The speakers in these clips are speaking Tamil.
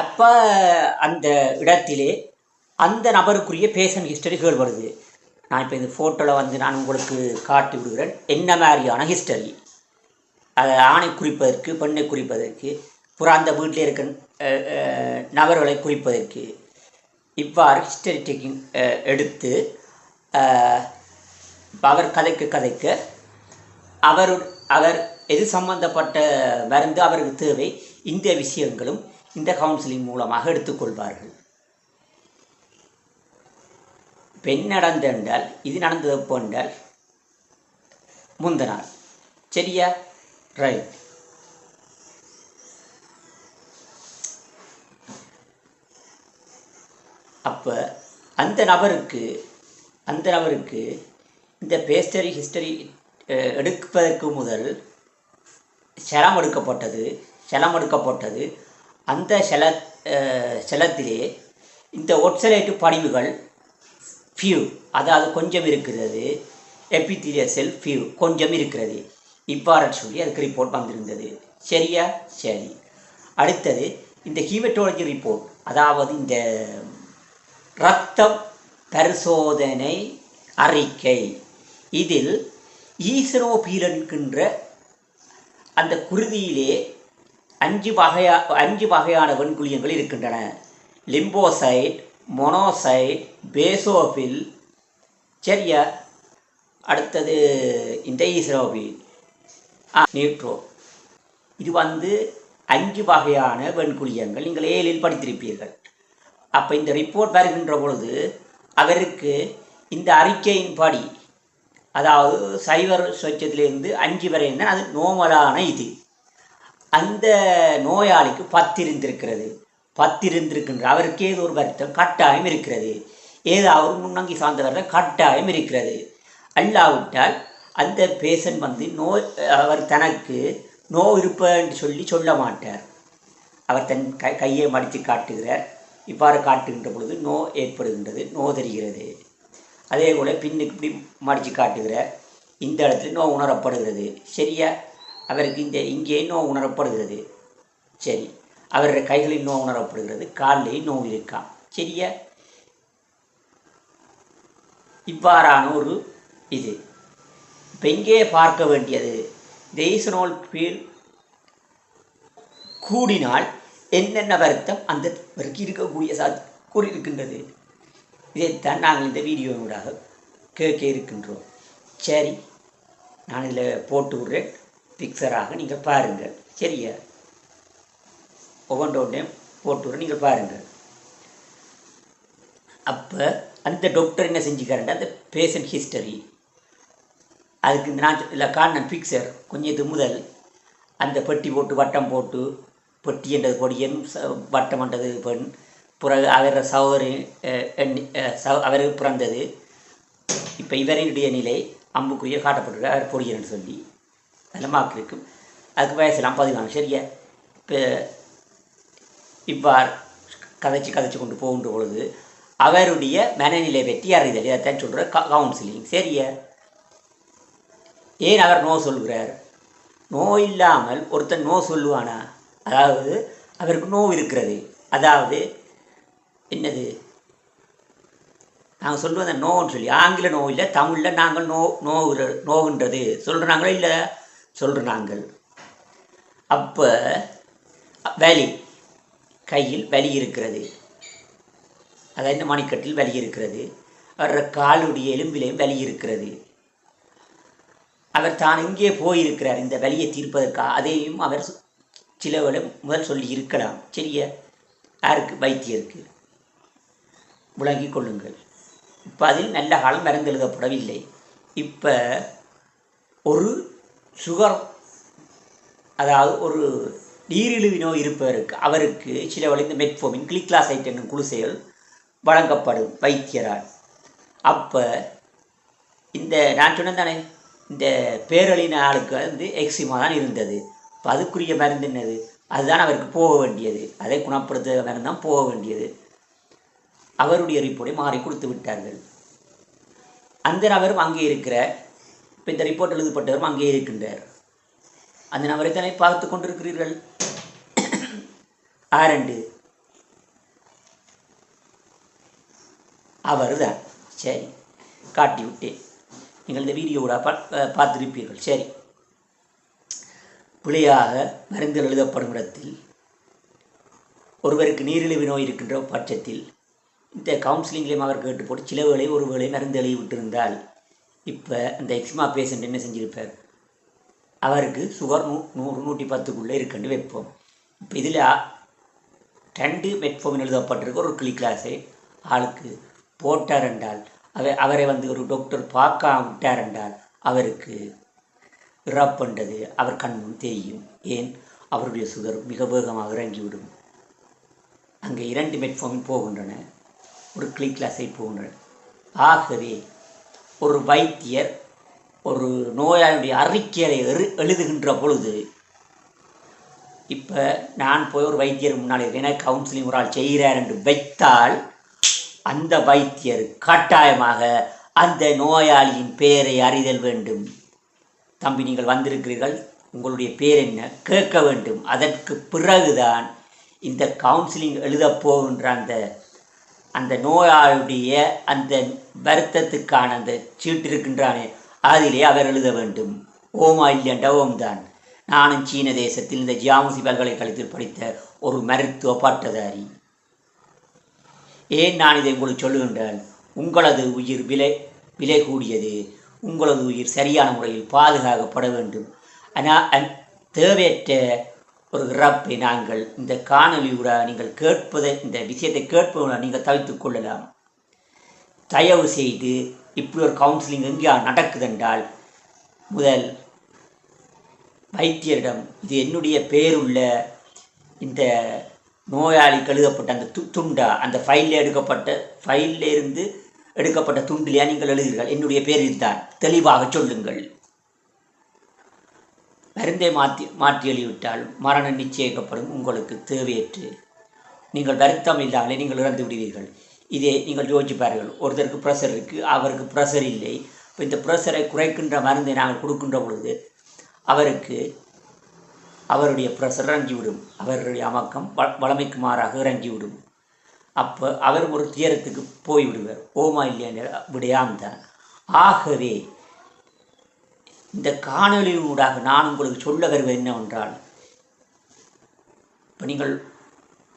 அப்போ அந்த இடத்திலே அந்த நபருக்குரிய பேஷன் ஹிஸ்டரி வருது. நான் இப்போ இந்த ஃபோட்டோவில் வந்து நான் உங்களுக்கு காட்டி விடுகிறேன். என்ன மாதிரியான ஹிஸ்டரி அதை ஆணை குறிப்பதற்கு பெண்ணை குறிப்பதற்கு புறம் அந்த வீட்டில் இருக்க நபர்களை குறிப்பதற்கு இவ்வாறு ஹிஸ்டரி டேக்கிங் எடுத்து அவர் கதைக்க கதைக்க அவர் அவர் எது சம்பந்தப்பட்ட மருந்து அவருக்கு தேவை இந்த விஷயங்களும் இந்த கவுன்சிலிங் மூலமாக எடுத்துக்கொள்வார்கள். பெண் நடந்தென்றால் இது நடந்தது எப்போ என்றால் முந்த நாள். சரியா? ரைட் அப்போ அந்த நபருக்கு அந்த நபருக்கு இந்த பேஸ்டரி ஹிஸ்டரி எடுப்பதற்கு முதல் செலம் எடுக்கப்பட்டது சலம் எடுக்கப்பட்டது அந்த செல செலத்திலே இந்த ஒட்சலேட்டு படிவுகள் ஃபியூ அதாவது கொஞ்சம் இருக்கிறது எபித்தீலிய செல் ஃபியூ கொஞ்சம் இருக்கிறது. இவ்வாறு சொல்லி அதுக்கு ரிப்போர்ட் வந்திருந்தது. சரியா? சரி. அடுத்தது இந்த ஹீமட்டோலஜி ரிப்போர்ட் அதாவது இந்த இரத்தம் பரிசோதனை அறிக்கை. இதில் ஈசனோபீலன்கின்ற அந்த குருதியிலே அஞ்சு வகையா அஞ்சு வகையான வெண்குழியங்கள் இருக்கின்றன. லிம்போசைட் மொனோசைட் பேசோபில் சரியா அடுத்தது இந்த ஈசனோபில் நியூட்ரோ. இது வந்து அஞ்சு வகையான வெண்குழியங்கள். நீங்கள் ஏழில் படித்திருப்பீர்கள். அப்போ இந்த ரிப்போர்ட் வருகின்ற பொழுது அவருக்கு இந்த அறிக்கையின்படி அதாவது சைவர் சொச்சத்திலிருந்து அஞ்சு வரை என்ன? அது நோமலான இது. அந்த நோயாளிக்கு பத்து இருந்திருக்கிறது பத்து இருந்திருக்கின்ற அவருக்கு ஏதோ ஒரு வருத்தம் கட்டாயம் இருக்கிறது. ஏதாவது முன்னங்கி சார்ந்த வருத்தம் கட்டாயம் இருக்கிறது. அல்லாவிட்டால் அந்த பேஷண்ட் வந்து நோய் அவர் தனக்கு நோய் இருப்பன்னு சொல்லி சொல்ல மாட்டார். அவர் தன் கை கையை மடித்து காட்டுகிறார். இவ்வாறு காட்டுகின்ற பொழுது நோ ஏற்படுகின்றது நோ தெரிகிறது. அதே போல் பின்னுக்கு இப்படி மடித்து காட்டுகிறார். இந்த இடத்துல நோ உணரப்படுகிறது. சரியா? அவருக்கு இந்த இங்கே நோ உணரப்படுகிறது. சரி. அவருடைய கைகளில் நோ உணரப்படுகிறது. காலிலேயும் நோ இருக்காம் சரியா. இவ்வாறான ஒரு இது. இப்போ இங்கே பார்க்க வேண்டியது தேசனோல் ஃபீல் கூடினால் என்னென்ன வருத்தம்? அந்த வரைக்கும் இருக்கக்கூடிய சா கூறியிருக்கின்றது. இதைத்தான் நாங்கள் இந்த வீடியோவோட கேட்க இருக்கின்றோம். சரி. நான் இதில் போட்டு விடுறேன். பிக்சராக நீங்கள் பாருங்கள் சரியா? ஒவ்வொன்றோடையும் போட்டு விடுறேன் நீங்கள் பாருங்கள் அப்போ அந்த டாக்டர் என்ன செஞ்சுக்காருன்னா அந்த பேஷண்ட் ஹிஸ்டரி அதுக்கு இந்த நான் இல்லை காரணம் பிக்சர் கொஞ்சம் இது முதல். அந்த பெட்டி போட்டு வட்டம் போட்டு பெட்டி என்றது பொடியன் ச- வட்டம் என்றது பெண் பிறகு அவர சகோதரி அஹ், எண்ணி- பிறந்தது. இப்போ இவரினுடைய நிலை அம்புக்குரிய காட்டப்பட்டு அவர் பொடியன் சொல்லி. பலமாக இருக்கும் அதுக்கு பேசலாம் பதினாலு சரியா? இப்போ இவ்வாறு கதைச்சு கதைச்சு கொண்டு போகின்ற பொழுது அவருடைய மனநிலை பற்றி அறிதல். இதைத்தான் சொல்கிற கவுன்சிலிங் சரியா? ஏன் அவர் நோ சொல்கிறார்? நோ இல்லாமல் ஒருத்தன் நோ சொல்லுவானா? அதாவது அவருக்கு நோ இருக்கிறது. அதாவது என்னது? நாங்கள் சொல்லுவது நோன்னு சொல்லி ஆங்கில நோ இல்லை தமிழில் நாங்கள் நோ நோகிற நோகின்றது. சொல்கிறாங்களோ இல்லை சொல்கிற நாங்கள் அப்போ வலி கையில் வலி இருக்கிறது. அதாவது இந்த மணிக்கட்டில் வலி இருக்கிறது. அவர காலுடைய எலும்பிலையும் வலி இருக்கிறது. அவர் தான் இங்கே போயிருக்கிறார். இந்த வலியை தீர்ப்பதற்காக அதையும் அவர் சில முதல் சொல்லி இருக்கலாம். சரியா யாருக்கு வைத்தியருக்கு. விளங்கிக் கொள்ளுங்கள். இப்போ அதில் நல்ல காலம் மருந்து எழுதப்படவில்லை இப்போ ஒரு சுகர் அதாவது ஒரு நீரிழிவு நோய் இருப்பவருக்கு அவருக்கு சில வேளை இந்த மெட்ஃபோமின் கிளிக்லாசைட் என்னும் குளுசைகள் வழங்கப்படும் வைத்தியரால். அப்போ இந்த நான் சொன்னேன் தானே இந்த பேரழின ஆளுக்கு வந்து எக்ஸிமா தான் இருந்தது. இப்போ அதுக்குரிய மருந்து என்னது? அதுதான் அவருக்கு போக வேண்டியது. அதை குணப்படுத்த மருந்து தான் போக வேண்டியது. அவருடைய ரிப்போர்ட்டை மாறி கொடுத்து விட்டார்கள். அந்த நபரும் அங்கே இருக்கிற இப்போ இந்த ரிப்போர்ட் எழுதப்பட்டவரும் அங்கே இருக்கின்றார். அந்த நபரை தானே பார்த்து கொண்டிருக்கிறீர்கள்? ஆரண்டு அவர் தான் சரி காட்டி விட்டேன். நீங்கள் இந்த வீடியோவோட பார்த்துருப்பீர்கள். சரி. பிழையாக மருந்து எழுதப்படும் இடத்தில் ஒருவருக்கு நீரிழிவு நோய் இருக்கின்ற பட்சத்தில் இந்த கவுன்சிலிங்லேயும் அவர் கேட்டு போட்டு சில வேளை மருந்து எழுதி விட்டிருந்தால் இப்போ அந்த எக்ஸ்மா பேஷண்ட் என்ன செஞ்சுருப்பார்? அவருக்கு சுகர் நூ நூறு நூற்றி பத்துக்குள்ளே இருக்குன்னு வைப்போம். இப்போ இதில் ரெண்டு மெட்ஃபோமின் எழுதப்பட்டிருக்க. ஒரு கிளி கிளாஸை ஆளுக்கு போட்டார் என்றால் அவர் அவரை வந்து ஒரு டாக்டர் பார்க்காம விட்டார் என்றால் அவருக்கு இறப்புன்றது அவர் கண் தெரியும். ஏன்? அவருடைய சுகர் மிக வேகமாக இறங்கிவிடும். அங்கே இரண்டு மெட்ஃபோமின் போகின்றன. ஒரு கிளி கிளாஸை போகின்றன. ஆகவே ஒரு வைத்தியர் ஒரு நோயாளியுடைய அறிக்கையை எரு எழுதுகின்ற பொழுது இப்போ நான் போய் ஒரு வைத்தியர் முன்னால் இருக்கேன். கவுன்சிலிங் ஒரு ஆள் செய்கிறார் என்று வைத்தால் அந்த வைத்தியர் கட்டாயமாக அந்த நோயாளியின் பெயரை அறிதல் வேண்டும். தம்பி நீங்கள் வந்திருக்கிறீர்கள். உங்களுடைய பேர் என்ன? கேட்க வேண்டும். அதற்கு பிறகுதான் இந்த கவுன்சிலிங் எழுதப் போகின்ற அந்த அந்த நோயாளுடைய அந்த வருத்தத்துக்கான அந்த சீட்டு இருக்கின்றானே அதிலே அவர் எழுத வேண்டும். ஓமா இல்லைன்ற ஓம் தான். நானும் சீன தேசத்தில் இந்த ஜியாமுசி பல்கலைக்கழகத்தில் படித்த ஒரு மருத்துவ பட்டதாரி. ஏன் நான் இதை உங்களுக்கு சொல்லுகின்றேன் உங்களது உயிர் விலை விலை கூடியது உங்களது உயிர் சரியான முறையில் பாதுகாக்கப்பட வேண்டும். ஆனால் தேவையற்ற ஒரு இறப்பை நாங்கள் இந்த காணொலியூட நீங்கள் கேட்பதை இந்த விஷயத்தை கேட்பதை நீங்கள் தவித்துக் கொள்ளலாம். தயவு செய்து இப்படி ஒரு கவுன்சிலிங் எங்கேயா நடக்குதென்றால் முதல் வைத்தியரிடம் இது என்னுடைய பேருள்ள இந்த நோயாளிக்கு எழுதப்பட்ட அந்த து துண்டா? அந்த ஃபைலில் எடுக்கப்பட்ட ஃபைலில் இருந்து எடுக்கப்பட்ட துண்டிலையா நீங்கள் எழுதுகிறீர்கள்? என்னுடைய பேர் இதுதான் தெளிவாக சொல்லுங்கள். மருந்தை மாற்றி மாற்றி எழுதிவிட்டால் மரணம் நிச்சயிக்கப்படும் உங்களுக்கு தேவையற்று. நீங்கள் வருத்தம் இல்லாமலே நீங்கள் இறந்து விடுவீர்கள். இதே நீங்கள் யோசிச்சு பாருங்கள் ஒருத்தருக்கு ப்ரெஷர் இருக்குது அவருக்கு ப்ரெஷர் இல்லை. இப்போ இந்த ப்ரெஷரை குறைக்கின்ற மருந்தை நாங்கள் கொடுக்கின்ற பொழுது அவருக்கு அவருடைய ப்ரெஷர் இறங்கிவிடும். அவருடைய அமக்கம் வ வளமைக்கு மாறாக இறங்கிவிடும். அப்போ அவர் ஒரு துயரத்துக்கு போய்விடுவார். ஓமா இல்லையா விடையாம் தான். ஆகவே இந்த காணொலியூடாக நான் உங்களுக்கு சொல்ல வருவது என்னவென்றால் இப்போ நீங்கள்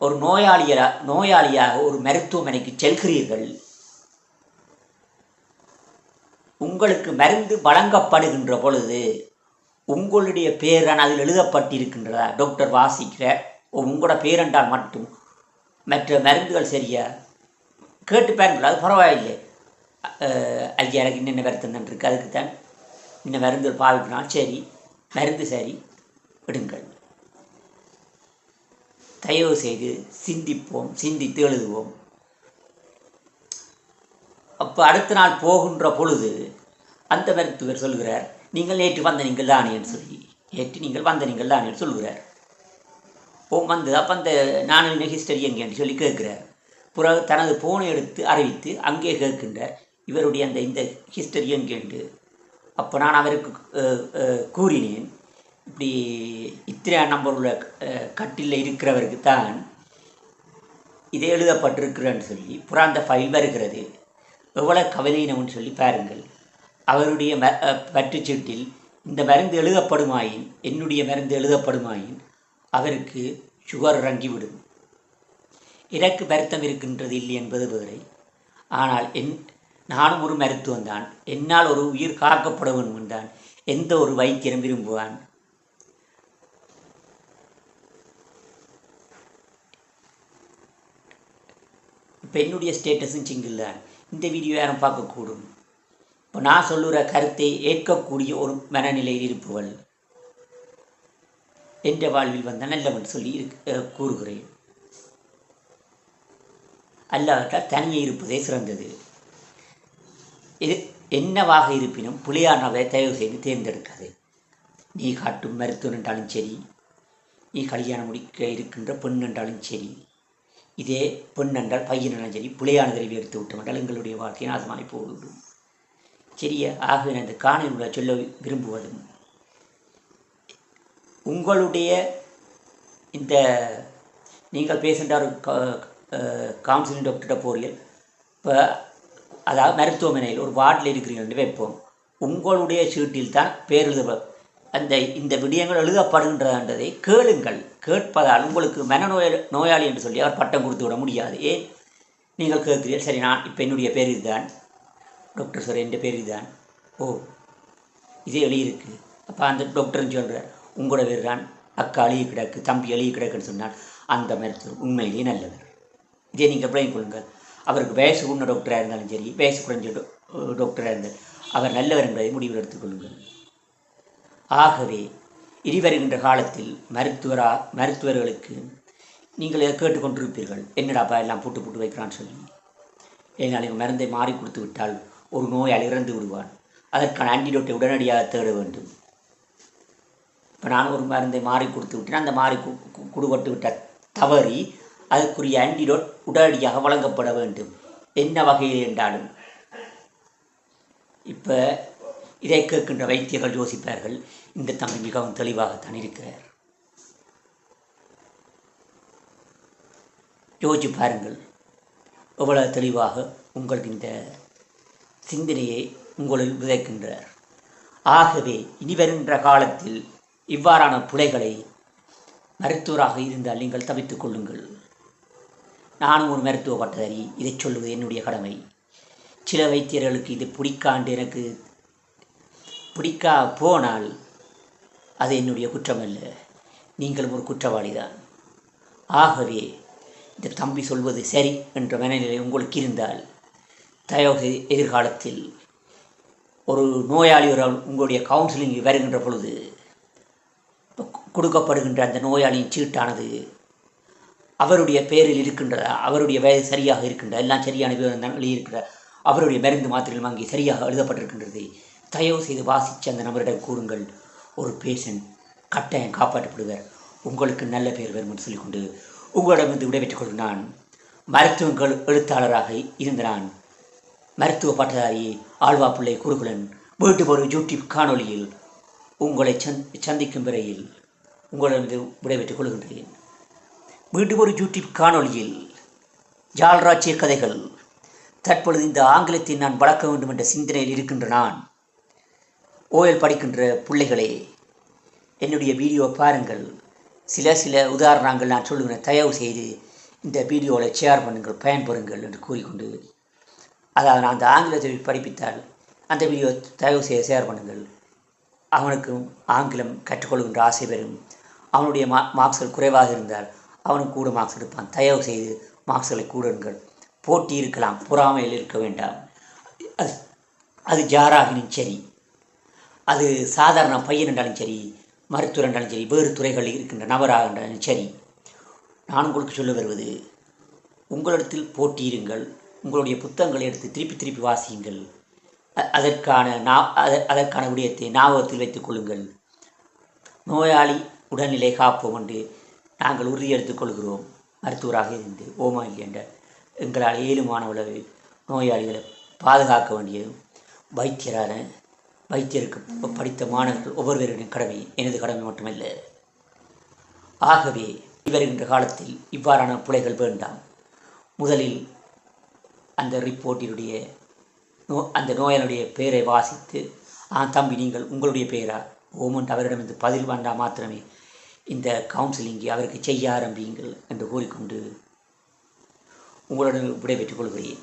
ஒரு நோயாளியாக நோயாளியாக ஒரு மருத்துவமனைக்கு செல்கிறீர்கள். உங்களுக்கு மருந்து வழங்கப்படுகின்ற பொழுது உங்களுடைய பேரன் அதில் எழுதப்பட்டிருக்கின்றதா? டாக்டர் வாசிக்கிற உங்களோட பேரென்றால் மட்டும் மற்ற மருந்துகள் சரியா? கேட்டு பாருங்கள் அது பரவாயில்லை. ஐயா எனக்கு என்னென்ன வருத்தம் இருக்கு அதுக்கு தான் இன்னும் மருந்து பாவிக்கினால் சரி மருந்து சரி விடுங்கள் தயவு செய்து சிந்திப்போம் சிந்தித்து எழுதுவோம். அப்போ அடுத்த நாள் போகின்ற பொழுது அந்த மருத்துவர் சொல்கிறார் நீங்கள் நேற்று வந்த நீங்கள் தானே? என்று சொல்லி. நேற்று நீங்கள் வந்த நீங்கள் தானேன்னு சொல்கிறார். ஓ வந்து அப்போ அந்த நானும் ஹிஸ்டரி எங்கேன்னு சொல்லி கேட்குறார். பிறகு தனது போனை எடுத்து அறிவித்து அங்கே கேட்கின்ற இவருடைய அந்த இந்த ஹிஸ்டரி எங்கேண்டு அப்போ நான் அவருக்கு கூறினேன் இப்படி இத்திரா நம்பர் உள்ள கட்டில் இருக்கிறவருக்கு தான் இது எழுதப்பட்டிருக்கிறேன்னு சொல்லி புறாந்த ஃபைல் வருகிறது. எவ்வளோ கவலையினம்னு சொல்லி பாருங்கள். அவருடைய ம பற்றுச்சீட்டில் இந்த மருந்து எழுதப்படுமாயின் என்னுடைய மருந்து எழுதப்படுமாயின் அவருக்கு சுகர் இறங்கிவிடும் எனக்கு வருத்தம் இருக்கின்றது இல்லை என்பது வேறு. ஆனால் என் நானும் ஒரு மருத்துவம் தான். என்னால் ஒரு உயிர் காக்கப்பட வேண்டும் தான் எந்த ஒரு வைத்தியரும் விரும்புவான். இப்போ என்னுடைய ஸ்டேட்டஸும் சிங்கிள் தான். இந்த வீடியோ யாரும் பார்க்கக்கூடும். இப்போ நான் சொல்லுகிற கருத்தை ஏற்கக்கூடிய ஒரு மனநிலையில் இருப்பவள் என்ற வாழ்வில் வந்த நல்லவன் சொல்லி கூறுகிறேன். அல்லாவிட்டால் தனியே இருப்பதே சிறந்தது. இது என்னவாக இருப்பினும் புலியானவை தயவு செய்து தேர்ந்தெடுக்காது நீ காட்டும் மருத்துவம் என்றாலும் சரி நீ கல்யாணம் முடிக்க இருக்கின்ற பெண் என்றாலும் சரி இதே பெண் என்றால் பையன் என்றாலும் சரி புலியான தெரிவி எடுத்து விட்டோம் என்றால் எங்களுடைய வாழ்க்கையை நாசமாகி போய்விடும். சரியா ஆகவே நான் இந்த காணொலியில் சொல்ல விரும்புவதும் உங்களுடைய இந்த நீங்கள் பேசுகின்ற ஒரு கவுன்சிலிங் டாக்டர்கிட்ட போறீர்கள் இப்போ அதாவது மருத்துவமனையில் ஒரு வார்டில் இருக்கிறீங்கன்னு என்று வைப்போம். உங்களுடைய சீட்டில் தான் பேர் எழுத அந்த இந்த விடயங்கள் எழுதப்படுகின்றதை கேளுங்கள். கேட்பதால் உங்களுக்கு மனநோய நோயாளி என்று சொல்லி அவர் பட்டம் கொடுத்து விட முடியாது. ஏன்? நீங்கள் கேட்கிறீர்கள் சரி நான் இப்போ என்னுடைய பேர் இதுதான். டாக்டர் சார் என் பேர் இதுதான். ஓ இதே எழுதியிருக்கு அப்போ அந்த டாக்டர்னு சொல்கிறார் உங்களோட பேர் தான். அக்கா அழுகி கிடக்கு தம்பி அழுகி கிடக்குன்னு சொன்னால் அந்த மருத்துவர் உண்மையிலேயே நல்லவர். இதே நீங்கள் பிள்ளைங்க கொள்ளுங்கள். அவருக்கு வயசு உண்ண டாக்டராக இருந்தாலும் சரி வயசு குறைஞ்ச டோ டாக்டராக இருந்தாலும் அவர் நல்லவர் என்பதை முடிவில் எடுத்துக்கொள்ளுங்கள் ஆகவே இனி வருகின்ற காலத்தில் மருத்துவரா மருத்துவர்களுக்கு நீங்கள் கேட்டுக்கொண்டிருப்பீர்கள் என்னடாப்பா எல்லாம் போட்டு போட்டு வைக்கிறான்னு சொல்லி. ஏனால் இவன் மருந்தை மாறி கொடுத்து விட்டால் ஒரு நோயாளி இறந்து விடுவான். அதற்கான ஆன்டிடோட்டை உடனடியாக தேட வேண்டும். இப்போ நான் ஒரு மருந்தை மாறி கொடுத்து விட்டேன். அந்த மாறி கு- கு- குடுபட்டு விட்ட தவறி அதற்குரிய ஆன்டிடோட் உடனடியாக வழங்கப்பட வேண்டும். என்ன வகையில் என்றாலும். இப்போ இதை கேட்கின்ற வைத்தியர்கள் யோசிப்பார்கள் இந்த தம்பி மிகவும் தெளிவாகத்தான் இருக்கிறார். யோசிச்சு பாருங்கள். எவ்வளவு தெளிவாக உங்களுக்கு இந்த சிந்தனையை உங்களில் விதைக்கின்றார். ஆகவே இனி வருகின்ற காலத்தில் இவ்வாறான பிழைகளை மருத்துவராக இருந்தால் நீங்கள் தவித்துக் கொள்ளுங்கள். நானும் ஒரு மருத்துவ பட்டதாரி இதை சொல்லுவது என்னுடைய கடமை. சில வைத்தியர்களுக்கு இது பிடிக்காண்டு எனக்கு பிடிக்கா போனால் அது என்னுடைய குற்றமல்ல. நீங்களும் ஒரு குற்றவாளி தான் ஆகவே இந்த தம்பி சொல்வது சரி என்ற மனநிலை உங்களுக்கு இருந்தால் தயவு எதிர்காலத்தில் ஒரு நோயாளி ஒரு உங்களுடைய கவுன்சிலிங் வருகின்ற பொழுது கொடுக்கப்படுகின்ற அந்த நோயாளியின் சீட்டானது அவருடைய பேரில் இருக்கின்ற அவருடைய வயது சரியாக இருக்கின்ற எல்லாம் சரியான விவரங்களில் இருக்கின்ற அவருடைய மருந்து மாத்திரைகள் வாங்கி சரியாக எழுதப்பட்டிருக்கின்றது. தயவு செய்து வாசித்து அந்த நபரிடம் கூறுங்கள். ஒரு பேஷண்ட் கட்டாயம் காப்பாற்றப்படுவர். உங்களுக்கு நல்ல பேர் வரும் என்று சொல்லிக்கொண்டு உங்களிடமிருந்து விடைபெற்றுக் கொள்ளும் நான் மருத்துவங்கள் எழுத்தாளராக இருந்த நான் மருத்துவ பட்டதாரி ஆழ்வா பிள்ளை குருகுலன் வீட்டு ஒரு யூடியூப் காணொலியில் உங்களை சந் சந்திக்கும் வரையில் உங்களிடமிருந்து விடைபெற்றுக் கொள்கின்றேன். மீண்டும் ஒரு யூடியூப் காணொளியில் ஜால்ராஜ்ய கதைகள். தற்பொழுது இந்த ஆங்கிலத்தை நான் வளர்க்க வேண்டும் என்ற சிந்தனையில் இருக்கின்ற நான் ஓயல் படிக்கின்ற பிள்ளைகளே என்னுடைய வீடியோ பாருங்கள். சில சில உதாரணங்கள் நான் சொல்லுகிறேன். தயவு செய்து இந்த வீடியோவில் ஷேர் பண்ணுங்கள் பயன்பெறுங்கள் என்று கூறிக்கொண்டு. அதாவது நான் அந்த ஆங்கிலத்தை படிப்பித்தால் அந்த வீடியோ தயவு செய்து ஷேர் பண்ணுங்கள். அவனுக்கும் ஆங்கிலம் கற்றுக்கொள்கின்ற ஆசை பெறும். அவனுடைய மா மார்க்ஸ்கள் குறைவாக இருந்தால் அவனும் கூட மார்க்ஸ் எடுப்பான். தயவு செய்து மார்க்ஸ்களை கூடுங்கள் போட்டி இருக்கலாம். பொறாமையில் இருக்க வேண்டாம். அது அது ஜாராகினும் சரி. அது சாதாரண பையன் என்றாலும் சரி மருத்துவர் என்றாலும் சரி வேறு துறைகளில் இருக்கின்ற நபராக என்றாலும் சரி நான் உங்களுக்கு சொல்ல வருவது உங்களிடத்தில் போட்டியிருங்கள் உங்களுடைய புத்தகங்களை எடுத்து திருப்பி திருப்பி வாசியுங்கள். அதற்கான நா அதற்கான விடயத்தை ஞாபகத்தில் வைத்துக் கொள்ளுங்கள். நோயாளி உடல்நிலை காப்போம் என்று நாங்கள் உறுதியெடுத்துக் கொள்கிறோம் மருத்துவராக இருந்து ஓமா இல்லை என்ற எங்களால் ஏழுமான அளவில் நோயாளிகளை பாதுகாக்க வேண்டியதும் வைத்தியரான வைத்தியருக்கு படித்த மாணவர்கள் ஒவ்வொருவருடைய கடமை எனது கடமை மட்டுமல்ல. ஆகவே வருகின்ற காலத்தில் இவ்வாறான பிழைகள் வேண்டாம். முதலில் அந்த ரிப்போர்ட்டினுடைய நோ அந்த நோயனுடைய பெயரை வாசித்து ஆ தம்பி நீங்கள் உங்களுடைய பெயரா? ஓமன்ட் அவரிடமிருந்து பதில் வேண்டாம் மாத்திரமே. இந்த கவுன்சிலிங்கை அவருக்கு செய்ய ஆரம்பியுங்கள் என்று கூறிக்கொண்டு உங்களுடன் விடைபெற்றுக் கொள்கிறேன்.